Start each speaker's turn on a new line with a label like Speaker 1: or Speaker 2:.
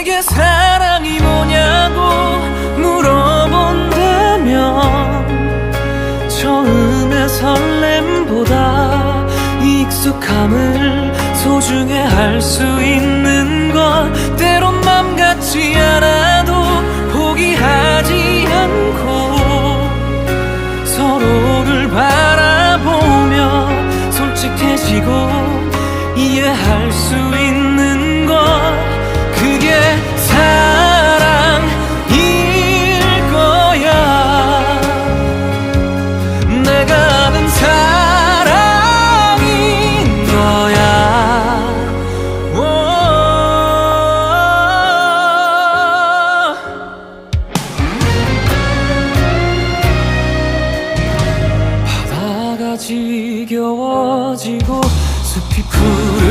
Speaker 1: 내게 사랑이 뭐냐고 물어본다면 처음의 설렘보다 익숙함을 소중해 할 수 있는 건 때론 맘 같지 않아 지겨워지고 숲이 푸른